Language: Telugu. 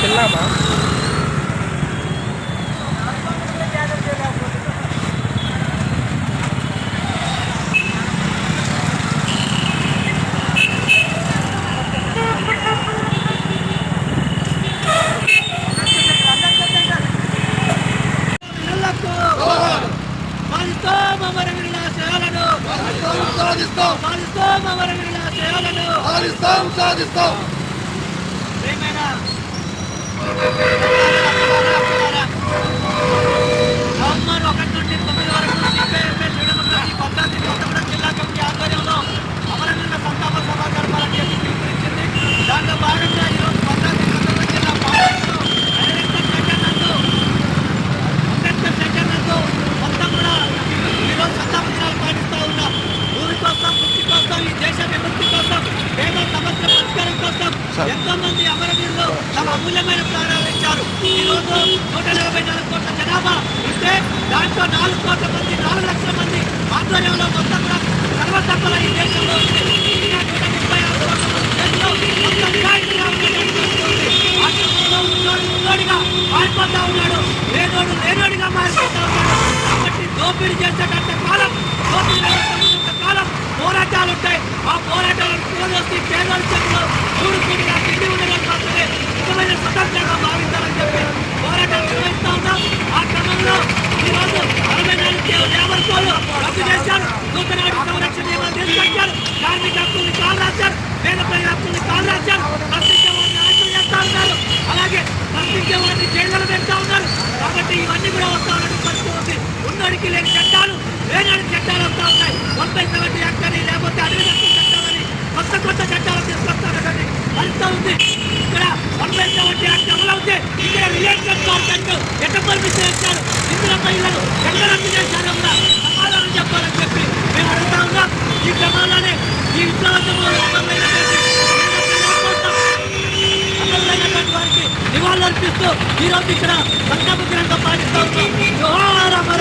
செல்லாமா Toma, maravilhoso! పాలిస్తాం అమరవీరుల సేవలను. సాధిస్తాం సాధిస్తాం. ప్రియమైన ఎంతోమంది ఎంతో మంది అమరవీరులు తమ అమూల్యమైన ప్రాణాలు ఇచ్చారు. ఈ రోజు నూట నలభై నాలుగు కోట్ల జనాభా ఇస్తే దాంట్లో నాలుగు కోట్ల మంది నాలుగు లక్షల మంది ఆధ్వర్యంలో మొత్తం కూడా ఈ దేశంలో ముప్పై ఆరు కోట్ల మారిపోతా ఉన్నాడు. లేనోడు లేనోడిగా మారిపోతా ఉన్నాడు. కాబట్టి దోపిడీ చేసేట రద్దు చేశారు నూతన సంరక్షణ నియమాలు తీసుకొచ్చారు కార్మిక హక్కుల్ని కాలు రాశారు పేద ప్రజల హక్కుల్ని కాలు రాశారు ప్రశ్నించే వారిని అరెస్టులు చేస్తా ఉన్నారు అలాగే ప్రశ్నించే వారిని జైల్లో పెడతా ఉన్నారు కాబట్టి ఇవన్నీ కూడా వస్తా ఉన్నట్టు పరిస్థితి ఉంది ఉన్నోడికి లేని చట్టాలు లేనాడి చట్టాలు వస్తా ఉన్నాయి వంపై సెవెంటీ యాక్ట్ అని లేకపోతే అడవి హక్కు చట్టాలని కొత్త కొత్త చట్టాలు తీసుకొస్తారని పరిస్థితి ఉంది ఇక్కడ వంపై సెవెంటీ యాక్ట్ అమలవుతే ఇక్కడ రిలేషన్ ఎట్ట పర్మిషన్ ఇచ్చారు ఇందులో మహిళలు ఎక్కడ రద్దు చేశారో నిరూపిస్తూ ఈరోజు ఇక్కడ సంకల్ప గ్రంథం పాటిస్తూ జోహార్ అమర